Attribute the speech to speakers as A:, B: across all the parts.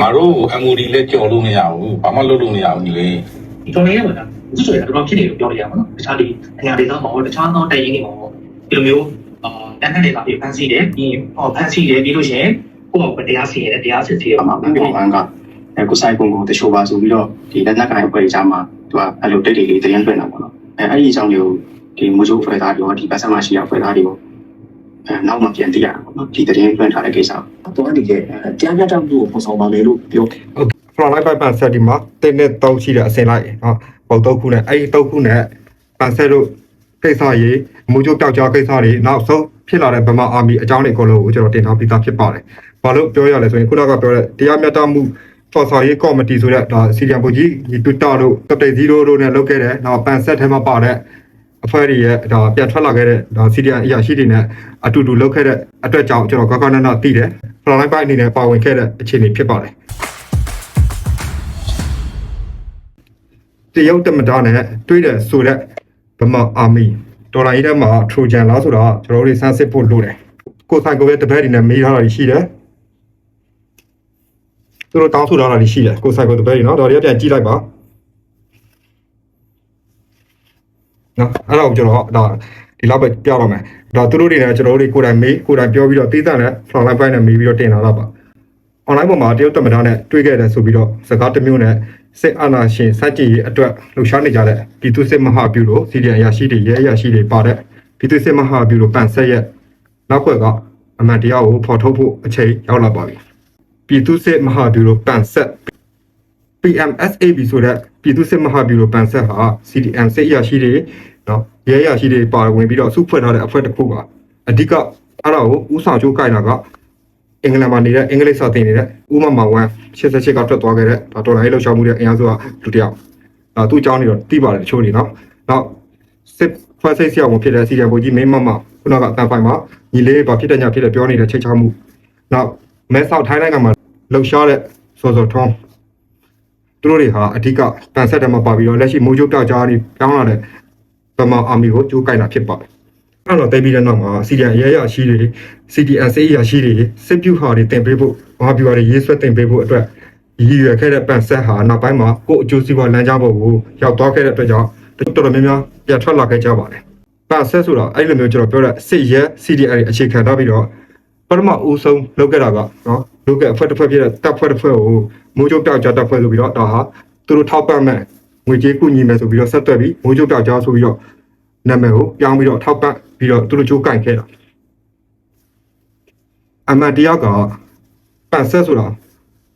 A: ငါတို့ MOD လည်းကြော်လို့မရဘူးဘာမှလုပ်လို့မရဘူးညီလေး
B: ဒီတော်လေးရဲ့မှာသူဆိုရင်တော့ဖြစ်နေလို့ပြောလို့ရမှာနော်တခြားဒီအညာဒေသမှာဟောတခြားသောတိုင်ရင်းတွေမှာဟောဒီလိုမျိုးအာတန်းတဲ့တွေကပြဖန်စီတယ်ပြီးဟောဖန်စီတယ်ပြီးလို့ရှိရင်ကိုယ့်ဘာတရားစီရတယ်တရားစစ်စီရ
C: အမှ
B: မှာ
C: န်ပြောမှန်ကအဲကိုဆိုင်ပုံကိုတချို့ပါဆိုပြီးတော့ဒီလက်နက်ကိုင်အဖွဲ့ကြားမှာသူကအဲ့လိုတိတ်တိတ်လေးတရားလွှင့်တာပေါ့နော်အဲအဲ့ဒီအကြောင်းတွေကိုဒီမိုးချိုးဖွဲ့သားတွေရောဒီပတ်ဆက်မရှိရဖွဲ့သားတွေရောအဲ နောက်မှပြန်သိရတာပေါ့နော်ဒီတရားလွှင့်ထားတဲ့ကိစ္စ
D: တော့အနေနဲ့တရားမျှတမှုကိုပေါ်ဆောင်ပါမယ်လို့ပြော
E: frontline pipe ပန်ဆက်ဒီမှာတင်းနဲ့တောက်ရှိတဲ့အစင်လိုက်နော်ပုံတော့ခုနဲ့အဲ့ဒီတော့ခုနဲ့ပန်ဆက်တို့ကိစ္စရေးမူကြိုပြောက်ကြားကိစ္စတွေနောက်ဆုံးဖြစ်လာတဲ့ဗမာအာမီအကြောင်းတွေအကုန်လုံးကိုကျွန်တော်တင်ထားပြီးသားဖြစ်ပါတယ်။ဘာလို့ပြောရလဲဆိုရင်ခုနကပြောတဲ့တရားမျှတမှုဖော်ဆောင်ရေးကော်မတီဆိုတဲ့ဒါစီဒီအမ်ဘူကြီးဒီတူတာတို့ကပတိတ်0တို့နဲ့လုပ်ခဲ့တဲ့နောက်ပန်ဆက်ထဲမှာပါတဲ့ အဖွဲ့တွေရဲ့ဒါပြန်ထွက်လာခဲ့တဲ့ဒါစီဒီအမ်အရာရှိတွေနဲ့အတူတူလုပ်ခဲ့တဲ့အတွက်ကြောင့်ကျွန်တော်ကောက်ကောက်နက်နက်သိတယ်။ frontline pipe အနေနဲ့ပါဝင်ခဲ့တဲ့အခြေအနေဖြစ်ပါတယ်။တရုတ်တမဒါနဲ့တွေ့တဲ့ဆိုတဲ့ဗမာအာမီဒေါ်လာရေးထဲမှာထရိုဂျန်လားဆိုတော့ကျွန်တော်တို့စမ်းစစ်ဖို့လိုတယ်ကိုယ်ဆိုင်ကိုပဲတပည့်တွေနဲ့မေးထားတာရှိတယ်သူတို့တောင်းဆိုထားတာရှိတယ်ကိုယ်ဆိုင်ကိုတပည့်တွေနော်ဒါတွေကပြန်ကြည့်လိုက်ပါ နော်အဲ့တော့ကျွန်တော်ဒါဒီလောက်ပဲပြပါမယ်ဒါသူတို့တွေနဲ့ကျွန်တော်တို့တွေကိုယ်တိုင်မေးကိုယ်တိုင်ပြောပြီးတော့သိတဲ့နဲ့ frontline point နဲ့မေးပြီးတော့တင်လာတော့ပါ online ပေါ်မှာတရုတ်တမဒါနဲ့တွေ့ခဲ့တယ်ဆိုပြီးတော့စကားတစ်မျိုးနဲ့စစ်အာဏာရှင်စัจကြည်ရေးအတွက်လှုပ်ရှားနေကြတဲ့ပြည်သူစစ်မဟာဗျူရိုစီဒီအန်ရရှိတွေရဲအရာရှိတွေပါတဲ့ပြည်သူစစ်မဟာဗျူရိုပန်ဆက်ရဲ့နောက်ွက်ကအမှန်တရားကိုဖော်ထုတ်ဖို့အချိန်ရောက်လာပါပြီပြည်သူစစ်မဟာဗျူရိုပန်ဆက် PMSAB ဆိုတဲ့ ပြည်သူစစ်မဟာဗျူရိုပန်ဆက်ဟာ CDM စစ်အရာရှိတွေနော်ရဲအရာရှိတွေပါဝင်ပြီးတော့စုဖွဲ့ထားတဲ့အဖွဲ့တစ်ခုပါအဓိကအဲ့ဒါကိုဥဆောင်ချိုးကိုင်တာကအင်္ဂလန်မှာနေတဲ့အင်္ဂလိပ်စာသင်နေတဲ့ဦးမမောင်ဝမ်း88ကထွက်သွားခဲ့တဲ့ဒါဒေါ်လာရေးလှုပ်ရှားမှုတဲ့အင်အားစုကလူတစ်ယောက်ဒါသူ့အကြောင်းတွေတော့သိပါတယ်တချို့တွေနော်နောက်စစ်ဖွဲ့စိတ်ဆရာဝန်ဖြစ်တဲ့စီရန်ဘူကြီးမင်းမမခုနကအတန်ဖိုင်မှာညီလေးဘာဖြစ်တဲ့ညာဖြစ်တဲ့ပြောနေတဲ့ချိတ်ချမှုနောက်မဲဆောက်ထိုင်းနိုင်ငံမှာလှုပ်ရှားတဲ့စောစောထုံး သူတို့တွေဟာအဓိကတန်ဆက်တယ်မှာပါပြီးတော့လက်ရှိမိုးကြိုးပြောက်ကြားနေပြောင်းလာတဲ့ဗမာအာမီကိုကြိုးကိုင်တာဖြစ်ပါတယ်အဲ့တော့တိတ်ပြီးတဲ့နောက်မှာစီရီယန်ရဲရရှိတွေ CDN စေးရရှိတွေစစ်ပြုဟာတွေတင်ပေးဖို့မဟာဗျူဟာတွေရေးဆွဲတင်ပေးဖို့အတွက်ရည်ရွယ်ခဲ့တဲ့ပန်ဆက်ဟာနောက်ပိုင်းမှာကိုယ့်အကျိုးစီးပွားလမ်းကြောင်းပေါ်ကိုရောက်သွားခဲ့တဲ့အတွက်ကြောင့်တော်တော်များများပြန်ထွက်လာခဲ့ကြပါတယ်ပန်ဆက်ဆိုတာအဲ့လိုမျိုးကျွန်တော်ပြောတဲ့စစ်ရဲ CDN တွေအခြေခံထားပြီးတော့ပထမဦးဆုံးလုပ်ခဲ့တာကနော်လုပ်ခဲ့အဖွဲ့တစ်ဖွဲ့ဖြစ်တဲ့တပ်ဖွဲ့တစ်ဖွဲ့ကို မိုးကြိုးပြောက်ကြားတပ်ဖွဲ့ဆိုပြီးတော့ဒါဟာသူတို့ထောက်ပံ့မဲ့ငွေကြေးကူညီမယ်ဆိုပြီးတော့ဆက်သွယ်ပြီးမိုးကြိုးပြောက်ကြားဆိုပြီးတော့နာမည်ကိုပြောင်းပြီးတော့ထောက်ပံ့ပြီးတော့သူတို့ကြိုးကင်ခဲ့တာအမှန်တရားကပန်ဆက်ဆိုတာ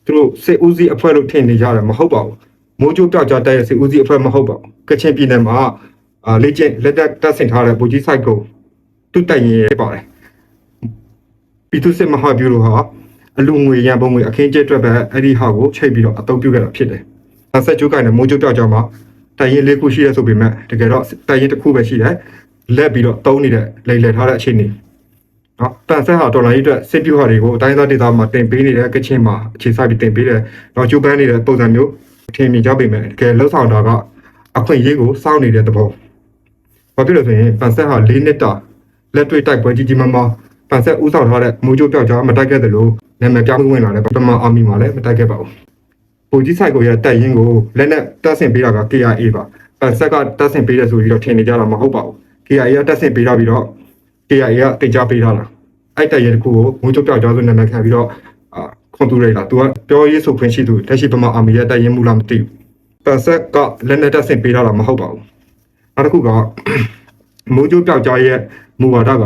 E: သူတို့စစ်ဦးစီးအဖွဲ့လို့ထင်နေကြတယ်မဟုတ်ပါဘူးမိုးကြိုးပြောက်ကြားတဲ့စစ်ဦးစီးအဖွဲ့မဟုတ်ပါဘူးကချင်ပြည်နယ်မှာအာလေ့ကျင့်လက်တက်တက်ဆင်ထားတဲ့ဗိုလ်ကြီးဆိုင်ကိုသူ့တိုင်ရင်ရပါတယ်ပြည်သူစစ်မဟာဗျူရိုဟာ အလူငွေရန်ပုံငွေအခင်းကျက်အတွက်ပဲအဲ့ဒီဟာကိုချိန်ပြီးတော့အသုံးပြုခဲ့တာဖြစ်တယ်။ဆက်ဆက်ကျိုးကိုင်းတဲ့မိုးကြိုးပြောက်ကြားမှာတိုင်ရင်လေးခုရှိရဲဆိုပေမဲ့တကယ်တော့တိုင်ရင်တစ်ခုပဲရှိတယ်။လက်ပြီးတော့တုံးနေတဲ့လိမ်လည်ထားတဲ့အခြေအနေနော်တန်ဆက်ဟာတော်လိုင်းအတွက်စစ်ပြူဟာတွေကိုအတိုင်းအသားဒေသမှာတင်ပေးနေတဲ့ကချင်မှာအခြေစိုက်ပြီးတင်ပေးတဲ့တော့ကျူပန်းနေတဲ့ပုံစံမျိုးထင်မြင်ကြပေမဲ့တကယ်လှုပ်ဆောင်တာကအခွင့်အရေးကိုစောင့်နေတဲ့သဘောဘာဖြစ်လို့ဆိုရင်ပန်ဆက်ဟာ၄နှစ်တာလက်တွေ့တိုက်ပွဲကြီးကြီးမားမား ပန်ဆက်ဥဆောင်ထားတဲ့မူကြိုးပြောက်ကြားမတိုက်ခဲ့သလိုနာမည်ပြောင်းဝင်လာတဲ့ပထမအာမီမှာလည်းမတိုက်ခဲ့ပါဘူးပုံကြီးဆိုင်ကိုရတက်ရင်ကိုလက်နဲ့တက်ဆင်ပေးတာက KIA ပါပန်ဆက်ကတက်ဆင်ပေးတယ်ဆိုပြီးတော့ထင်နေကြတာမဟုတ်ပါဘူး KIA ကတက်ဆင်ပေးတာပြီးတော့ KIA ကတင် जा ပေးထားတာအဲ့တရရဲ့တစ်ခုကိုငွေကြုတ်ပြောက်ကြားဆိုနာမည်ခံပြီးတော့အာခွန်တူရိုက်တာသူကပြောရေးဆိုခွင့်ရှိသူလက်ရှိဗမာအာမီရဲ့တရင်မူလားမသိဘူးပန်ဆက်ကလက်နဲ့တက်ဆင်ပေးထားတာမဟုတ်ပါဘူးနောက်တစ်ခုကမိုးကြိုးပြောက်ကြားရဲ့မူဝါဒက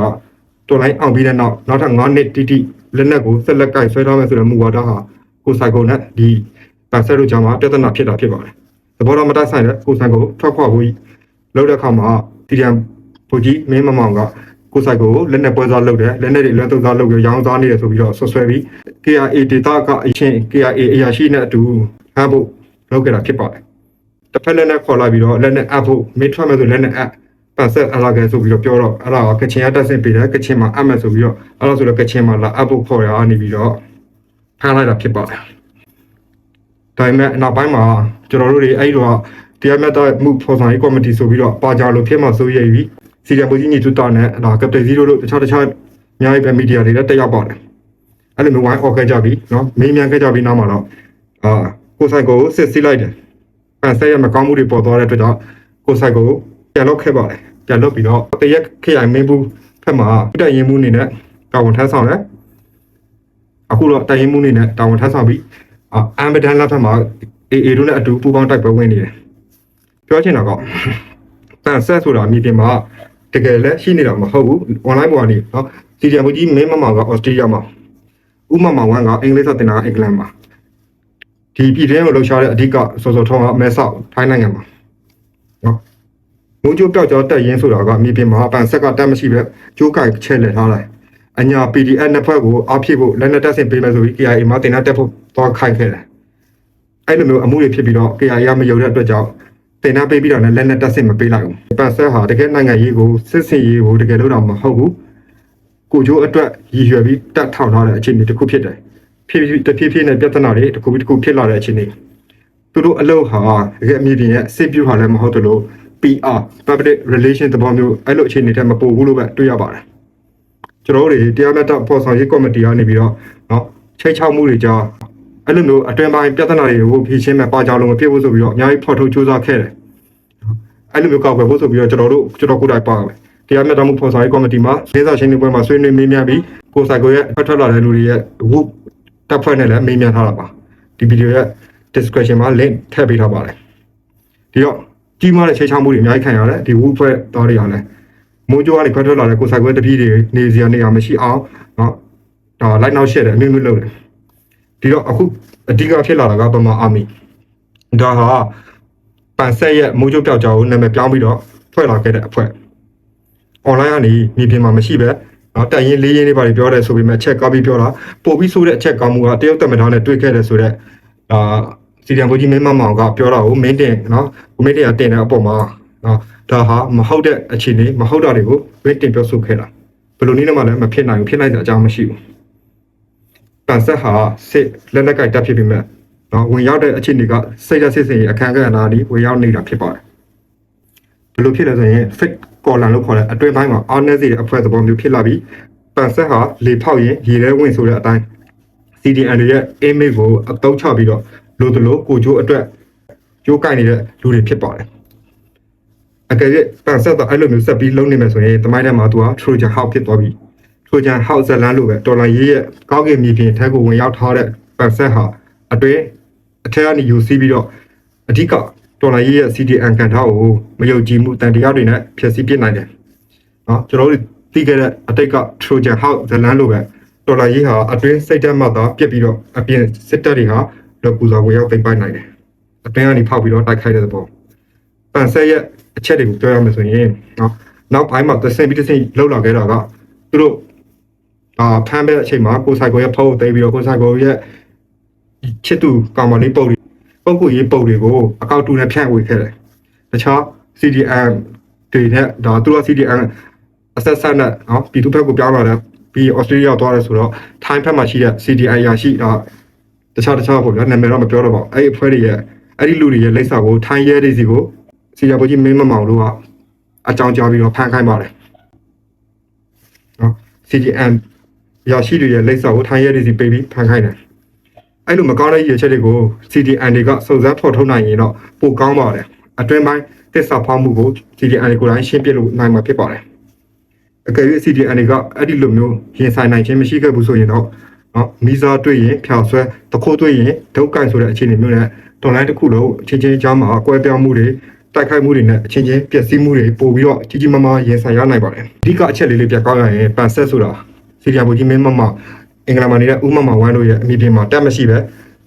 E: တော်လိုင်းအောင်ပြီးတဲ့နောက်နောက်ထပ်9နှစ်တိတိလက်နက်ကိုဆက်လက်ကင်ဆွဲထားမယ်ဆိုတဲ့မူဝါဒဟာကိုဆိုင်ကိုနဲ့ဒီပန်ဆက်တို့ကြောင့်ပြဿနာဖြစ်တာဖြစ်ပါတယ်သဘောတော်မတိုက်ဆိုင်တဲ့ကိုဆိုင်ကိုထွက်ခွာဖို့လောက်တဲ့အခါမှာတီရန်ဘူကြီးမင်းမမောင်ကကိုဆိုင်ကိုလက်နက်ပွဲစားလုပ်တယ်လက်နက်တွေလက်သုံးစားလုပ်ပြီးရောင်းစားနေတယ်ဆိုပြီးတော့ဆွဆွဲပြီး KRA ဒေတာကအချင်း KRA အရာရှိနဲ့အတူဟမ်းဖို့လုပ်ခဲ့တာဖြစ်ပါတယ်တစ်ဖက်လက်နက်ခေါ်လာပြီးတော့လက်နက်အပ်ဖို့မင်းထွက်မယ်ဆိုလက်နက်အပ် ပန်ဆက်အလာကဲဆိုပြီးတော့ပြောတော့အဲ့ဒါကကချင်ရတက်ဆင်ပေးတယ်ကချင်မှာအပ်မယ်ဆိုပြီးတော့အဲ့ဒါဆိုတော့ကချင်မှာလာအပ်ဖို့ခေါ်ရနေပြီးတော့ဖမ်းလိုက်တာဖြစ်ပါတယ်ဒါပေမဲ့နောက်ပိုင်းမှာကျွန်တော်တို့တွေအဲ့ဒီတော့တရားမျှတမှုဖော်ဆောင်ရေးကော်မတီဆိုပြီးတော့ပါကြလို့ဖြစ်မှာဆိုရပြီးစီရီယံပူကြီးညီတူတာနဲ့ဒါကပတိဇီရိုတို့တခြားတခြားအများကြီးပဲမီဒီယာတွေလည်းတက်ရောက်ပါတယ်အဲ့လိုမျိုးဝိုင်းအော်ခဲ့ကြပြီနော်မင်းမြန်ခဲ့ကြပြီနောက်မှာတော့အာကိုဆိုင်ကိုစစ်စီးလိုက်တယ်ပန်ဆက်ရမကောင်းမှုတွေပေါ်သွားတဲ့အတွက်ကြောင့်ကိုဆိုင်ကိုပြန်လောက်ခဲ့ပါတယ် ပြန်လောက်ပြီးတော့တရက်ခရိုင်မင်းဘူးဖက်မှာတက်ရင်မှုအနေနဲ့တာဝန်ထမ်းဆောင်တယ်အခုတော့တိုင်ရင်မှုအနေနဲ့တာဝန်ထမ်းဆောင်ပြီးအာအမ်ဘဒန်လက်ဖက်မှာအေအေတို့နဲ့အတူပူးပေါင်းတိုက်ပွဲဝင်နေတယ်ပြောချင်တာကပန်ဆက်ဆိုတာအမည်ပြင်မှာတကယ်လည်းရှိနေတာမဟုတ်ဘူး online ပေါ်ကနေနော်စီဒီအမ်ကြီးမင်းမမောင်ကဩစတြေးလျမှာဥမမောင်ဝမ်ကအင်္ဂလိပ်စာသင်တာအင်္ဂလန်မှာဒီပြည်တွင်းကိုလှုပ်ရှားတဲ့အဓိကစောစောထုံးကမဲဆောက်ထိုင်းနိုင်ငံမှာနော် မိုးကြိုးပြောက်ကြောတက်ရင်းဆိုတာကအမည်ပြင်မှာပန်ဆက်ကတက်မရှိပဲကျိုးကင်ချဲလဲထားတယ်အညာ PDF နှစ်ဖက်ကိုအားဖြည့်ဖို့လက်နက်တက်ဆင်ပေးမယ်ဆိုပြီး KIA မှာတင်တာတက်ဖို့သွားခိုင်းခဲ့တယ်အဲ့လိုမျိုးအမှုတွေဖြစ်ပြီးတော့ KIA ကမယုံတဲ့အတွက်ကြောင့်တင်တာပေးပြီးတော့လည်းလက်နက်တက်ဆင်မပေးလိုက်ဘူးပန်ဆက်ဟာတကယ်နိုင်ငံရေးကိုစစ်စင်ရေးကိုတကယ်လို့တော့မဟုတ်ဘူးကိုကျိုးအတွက်ရည်ရွယ်ပြီးတက်ထောင်ထားတဲ့အခြေအနေတစ်ခုဖြစ်တယ်ဖြည်းဖြည်းတဖြည်းဖြည်းနဲ့ပြဿနာတွေတစ်ခုပြီးတစ်ခုဖြစ်လာတဲ့အခြေအနေသူတို့အလုပ်ဟာတကယ်အမြင့်ပြင်ရဲ့စစ်ပြူဟာလည်းမဟုတ်တယ်လို့ PR public relation တဘောမျိုးအဲ့လိုအခြေအနေတွေမပို့ဘူးလို့ပဲတွေ့ရပါတယ်ကျွန်တော်တို့တွေတရားမျှတပေါ်ဆောင်ရေးကော်မတီကနေပြီးတော့เนาะချိတ်ချောက်မှုတွေကြောင့်အဲ့လိုမျိုးအတွင်ပိုင်းပြဿနာတွေကိုဖြေရှင်းမဲ့ပါကြလုံးမဖြစ်ဘူးဆိုပြီးတော့အများကြီးဖော်ထုတ်စူးစမ်းခဲ့တယ်အဲ့လိုမျိုးကောက်ွယ်ဖို့ဆိုပြီးတော့ကျွန်တော်တို့ကျွန်တော်ကိုယ်တိုင်ပါမယ်တရားမျှတမှုပေါ်ဆောင်ရေးကော်မတီမှာဒေသရှင်တွေပွဲမှာဆွေးနွေးမေးမြန်းပြီးကိုယ်ဆိုင်ကိုရဲ့ဖတ်ထွက်လာတဲ့လူတွေရဲ့ဝုတပ်ဖွဲ့နဲ့လည်းမေးမြန်းထားတာပါဒီဗီဒီယိုရဲ့ description မှာ link ထည့်ပေးထားပါတယ်ဒီတော့ ကြီးမားတဲ့ချိန်ချောင်းမှုတွေအများကြီးခံရတယ်ဒီဝုဖွဲ့သားတွေဟာလည်းမိုးကြိုးကနေဖတ်ထွက်လာတဲ့ကိုယ်ဆိုင်ကိုတပည့်တွေနေစရာနေရာမရှိအောင်เนาะဒါလိုက်နောက်ရှက်တယ်အမျိုးမျိုးလုပ်တယ်ဒီတော့အခုအဓိကဖြစ်လာတာကပမာအာမီဒါဟာပန်ဆက်ရဲ့မိုးကြိုးပြောက်ကြောင်ကိုနာမည်ပြောင်းပြီးတော့ဖွဲ့လာခဲ့တဲ့အဖွဲ့ online ကနေမြေပြင်မှာမရှိပဲเนาะတိုင်ရင်လေးရင်းလေးပါပြောတယ်ဆိုပေမဲ့အချက်ကောက်ပြီးပြောတာပို့ပြီးဆိုတဲ့အချက်ကောက်မှုကတရုတ်သမ္မတနဲ့တွေ့ခဲ့တယ်ဆိုတော့အာ စီတန်ဘိုးကြီးမင်းမမောင်ကပြောတာကိုမင်းတင်နော်ကိုမင်းတင်ကတင်တဲ့အပေါ်မှာနော်ဒါဟာမဟုတ်တဲ့အခြေအနေမဟုတ်တာတွေကိုမင်းတင်ပြောဆိုခဲ့တာဘယ်လိုနည်းနဲ့မှလည်းမဖြစ်နိုင်ဘူးဖြစ်နိုင်တဲ့အကြောင်းမရှိဘူးပန်ဆက်ဟာစစ်လက်လက်ကိုက်တက်ဖြစ်ပြီးမဲ့နော်ဝင်ရောက်တဲ့အခြေအနေကစိတ်ဓာတ်စစ်စင်ရဲ့အခန်းကဏ္ဍဒီဝင်ရောက်နေတာဖြစ်ပါတယ်ဘယ်လိုဖြစ်လဲဆိုရင် fake column လို့ခေါ်တဲ့အတွင်းပိုင်းမှာအောင်းနေစေတဲ့အဖွဲ့သဘောမျိုးဖြစ်လာပြီးပန်ဆက်ဟာလေဖောက်ရင်ရေထဲဝင်ဆိုတဲ့အတိုင်း CDN ရဲ့ image ကိုအတုံးချပြီးတော့ လိုသလိုကိုချိုးအတွက်ကြိုးကင်နေတဲ့လူတွေဖြစ်ပါတယ်အကယ်၍ပန်ဆက်တော့အဲ့လိုမျိုးဆက်ပြီးလုံးနေမယ်ဆိုရင်တမိုင်းထဲမှာသူက Trojan House ဖြစ်သွားပြီ Trojan House ဇလန်းလိုပဲတော်လိုင်းရေးရဲ့ကောင်းကင်မြေပြင်ထက်ကိုဝင်ရောက်ထားတဲ့ပန်ဆက်ဟာအတွင်းအထက်ကနေယူစီးပြီးတော့အဓိကတော်လိုင်းရေးရဲ့ CDN ကန်ထားကိုမယုံကြည်မှုတန်တရားတွေနဲ့ဖျက်ဆီးပစ်နိုင်တယ်။နော်ကျွန်တော်တို့သိခဲ့တဲ့အတိတ်က Trojan House ဇလန်းလိုပဲတော်လိုင်းရေးဟာအတွင်းစိတ်ဓာတ်မှသာပြစ်ပြီးတော့အပြင်စစ်တပ်တွေဟာ လောပူဇော်ဝင်ရောက်သိမ်းပိုက်နိုင်တယ်။အတွင်းကနေဖောက်ပြီးတော့တိုက်ခိုက်တဲ့သဘော။ပန်ဆက်ရဲ့အချက်တွေကိုပြောရမယ်ဆိုရင်နော်နောက်ပိုင်းမှာသစင်ပြီးသစင်လောက်လာခဲ့တာကသူတို့အာဖမ်းတဲ့အချိန်မှာကိုဆိုင်ကိုရဲ့ဖုန်းကိုသိမ်းပြီးတော့ကိုဆိုင်ကိုရဲ့ချစ်သူကောင်မလေးပုတ်တွေပုတ်ကိုရေးပုတ်တွေကိုအကောက်တူနဲ့ဖြန့်ဝေခဲ့တယ်။တခြား CDM တွေနဲ့ဒါသူတို့ CDM အဆက်ဆက်နဲ့နော်ပြည်သူဘက်ကိုပြောင်းလာတယ်ပြီးဩစတြေးလျသွားတယ်ဆိုတော့ထိုင်းဘက်မှာရှိတဲ့ CDI ရရှိတာ တခြားတခြားပေါ့ဗျာနာမည်တော့မပြောတော့ပါဘူးအဲ့ဒီအဖွဲ့တွေရဲ့အဲ့ဒီလူတွေရဲ့လိပ်စာကိုထိုင်းရဲတွေစီကိုစီရဘကြီးမင်းမမောင်တို့ကအကြောင်းကြားပြီးတော့ဖန်ခိုင်းပါတယ်နော် CDM ရရှိတွေရဲ့လိပ်စာကိုထိုင်းရဲတွေစီပေးပြီးဖန်ခိုင်းတယ်အဲ့လိုမကောင်းတဲ့ရည်ချက်တွေကို CDN တွေကစုံစမ်းဖော်ထုတ်နိုင်ရင်တော့ပိုကောင်းပါတယ်အတွင်းပိုင်းသစ္စာဖောက်မှုကို CDN တွေကိုယ်တိုင်ရှင်းပြလို့နိုင်မှာဖြစ်ပါတယ်အကယ်၍ CDN တွေကအဲ့ဒီလိုမျိုးရင်ဆိုင်နိုင်ခြင်းမရှိခဲ့ဘူးဆိုရင်တော့ နော်မီဇာတွေ့ရင်ဖြောက်ဆွဲတခိုးတွေ့ရင်ဒုက္ကိုင်ဆိုတဲ့အခြေအနေမျိုးနဲ့တွန်လိုင်းတစ်ခုလုံးအချင်းချင်းအကြားမှာကွဲပြောင်းမှုတွေတိုက်ခိုက်မှုတွေနဲ့အချင်းချင်းပျက်စီးမှုတွေပို့ပြီးတော့ကြီးကြီးမားမားရင်ဆိုင်ရနိုင်ပါတယ်အဓိကအချက်လေးလေးပြကောင်းရရင်ပန်ဆက်ဆိုတာစီဒီယာဘူကြီးမင်းမမအင်္ဂလန်မှာနေတဲ့ဥမမဝမ်းတို့ရဲ့အမိပြင်မှာတက်မရှိပဲ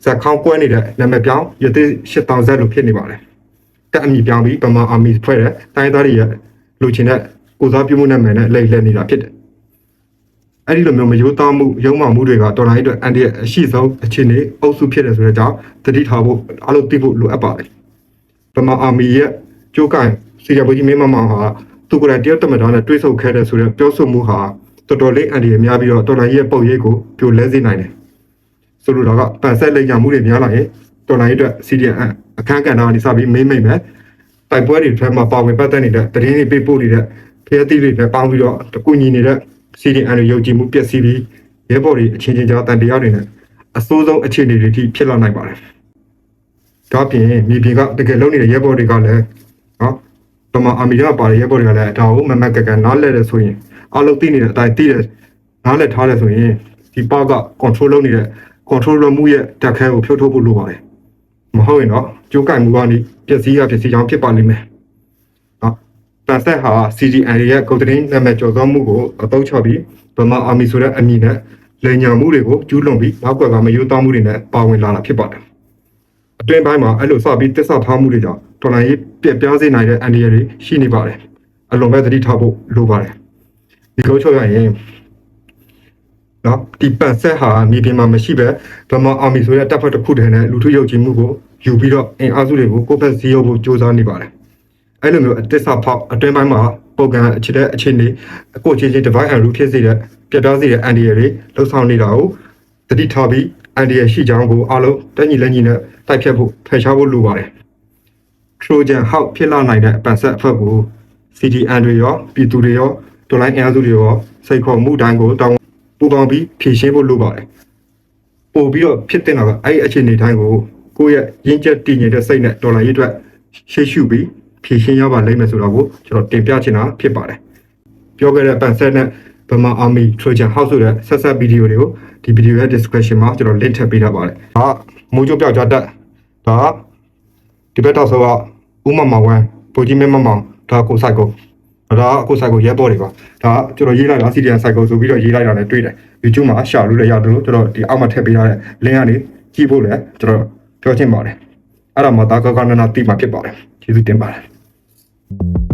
E: ဇက်ခေါင်းကွဲနေတဲ့နာမည်ပြောင်းရသေး8000ဇက်လို့ဖြစ်နေပါတယ်တက်အမိပြောင်းပြီးပမာအာမီဖွဲ့တဲ့တိုင်းသားတွေရဲ့လူချင်းတဲ့ကိုစားပြုမှုနဲ့မယ်နဲ့လိမ့်လှည့်နေတာဖြစ်တယ် အဲ့ဒီလိုမျိုးမယိုးသားမှုရုံမှမှုတွေကတော်လိုင်းအတွက်အန်ဒီရဲ့အရှိဆုံးအခြေအနေအုပ်စုဖြစ်တယ်ဆိုတဲ့ကြောင့်တတိထားဖို့အားလုံးသိဖို့လိုအပ်ပါတယ်ပမာအာမီရဲ့ကြိုးကန်စီရဘူကြီးမင်းမမောင်ဟာသူကလည်းတရုတ်တမန်တော်နဲ့တွဲဆုံခဲ့တဲ့ဆိုတဲ့ပြောဆိုမှုဟာတော်တော်လေးအန်ဒီရဲ့များပြီးတော့တော်လိုင်းရဲ့ပုံရိပ်ကိုပြိုလဲစေနိုင်တယ်ဆိုလိုတာကပန်ဆက်လိမ့်ညာမှုတွေများလာရင်တော်လိုင်းအတွက် CDN အခန်းကဏ္ဍကနေစပြီးမိမ့်မိမ့်မယ်တိုက်ပွဲတွေထဲမှာပါဝင်ပတ်သက်နေတဲ့တရင်တွေပေးပို့နေတဲ့ဖျက်သီးတွေနဲ့ပေါင်းပြီးတော့တကူညီနေတဲ့ CDN တွေယုံကြည်မှုပျက်စီးပြီးရရဲဘော်တွေအချင်းချင်းကြားတန်တရားတွေနဲ့အစိုးဆုံးအခြေအနေတွေအထိဖြစ်လာနိုင်ပါတယ်။ဒါ့အပြင်မြေပြင်ကတကယ်လုံးနေတဲ့ရဲဘော်တွေကလည်းနော်ပမာအာမီရပါတဲ့ရဲဘော်တွေကလည်းဒါကိုမမက်ကကန်နားလဲတယ်ဆိုရင်အလုပ်သိနေတဲ့အတိုင်းသိတယ်နားလဲထားတယ်ဆိုရင်ဒီပါက control လုပ်နေတဲ့ control မှုရဲ့တက်ခဲကိုဖြုတ်ထုတ်ဖို့လိုပါတယ်။မဟုတ်ရင်တော့ကြိုးကင်မှုကနေပျက်စီးရပျက်စီးကြောင်းဖြစ်ပါလိမ့်မယ်။နော် တန်ဆက်ဟာ CDN ရဲ့ကုတ်တင်းနာမည်ကျော်သောမှုကိုအသုံးချပြီးဗမာအာမီဆိုတဲ့အမည်နဲ့လေညာမှုတွေကိုကျူးလွန်ပြီးနောက်ကွယ်ကမယိုးသားမှုတွေနဲ့ပါဝင်လာတာဖြစ်ပါတယ်။အတွင်းပိုင်းမှာအဲ့လိုစပြီးတစ္ဆာထားမှုတွေကြောင့်တော်လိုင်းရေးပြက်ပြားစေနိုင်တဲ့အန္တရာယ်တွေရှိနေပါတယ်။အလွန်ပဲသတိထားဖို့လိုပါတယ်။ဒီလိုချုပ်ရရင်နော်ဒီပန်ဆက်ဟာမြေပြင်မှာမရှိပဲဗမာအာမီဆိုတဲ့တပ်ဖွဲ့တစ်ခုတည်းနဲ့လူထုယုံကြည်မှုကိုယူပြီးတော့အင်အားစုတွေကိုကိုယ့်ဘက်စီးရုပ်ဖို့စ조사နေပါတယ်။ အဲ့လိုမျိုးအသစ္စာဖောက်အတွင်းပိုင်းမှာပုံကံအခြေတဲ့အခြေအနေအကိုချင်းချင်း divide and rule ဖြစ်စေတဲ့ပြတ်သားစေတဲ့အန်ဒီရတွေလှုပ်ဆောင်နေတာကိုတတိထားပြီးအန်ဒီရရှိကြောင်းကိုအားလုံးတက်ညီလက်ညီနဲ့တိုက်ဖြတ်ဖို့ဖယ်ရှားဖို့လိုပါတယ်။ Trojan ဟောက်ဖြစ်လာနိုင်တဲ့အပန်ဆက်အဖွဲ့ကို CDN တွေရောပြည်သူတွေရောဒေါ်လိုင်းအင်အားစုတွေရောစိတ်ခေါ်မှုတိုင်းကိုတောင်းပူပေါင်းပြီးဖြည့်ရှင်းဖို့လိုပါတယ်။ပို့ပြီးတော့ဖြစ်တဲ့တော့အဲ့ဒီအခြေအနေတိုင်းကိုကိုယ့်ရဲ့ရင်းချက်တည်ငြိမ်တဲ့စိတ်နဲ့ဒေါ်လာရေးအတွက်ရှေ့ရှုပြီး ဖြည့်ရှင်းရပါလိမ့်မယ်ဆိုတော့ကိုကျွန်တော်တင်ပြချင်တာဖြစ်ပါတယ်။ပြောခဲ့တဲ့ပန်ဆက်နဲ့ဗမာ Army Trojan House ဆိုတဲ့ဆက်ဆက်ဗီဒီယိုတွေကိုဒီဗီဒီယိုရဲ့ description မှာကျွန်တော် link ထည့်ပေးထားပါတယ်။ဒါကမိုးကြိုးပြောက်ကြတက်ဒါကဒီဘက်တော့ဆိုတော့ဥမမဝမ်းပူကြီးမမမောင်ဒါကိုဆိုင်ကိုဒါကကိုဆိုင်ကိုရဲဘော်တွေပါဒါကကျွန်တော်ရေးလိုက်တာ CDN cycle ဆိုပြီးတော့ရေးလိုက်တာလည်းတွေ့တယ် YouTube မှာရှာလို့လည်းရတယ်လို့ကျွန်တော်ဒီအောက်မှာထည့်ပေးထားတဲ့ link ကနေကြည့်ဖို့လည်းကျွန်တော်ပြောချင်ပါတယ်အဲ့ဒါမှဒါကကနနာတိမှာဖြစ်ပါတယ်ကျေးဇူးတင်ပါတယ် thank you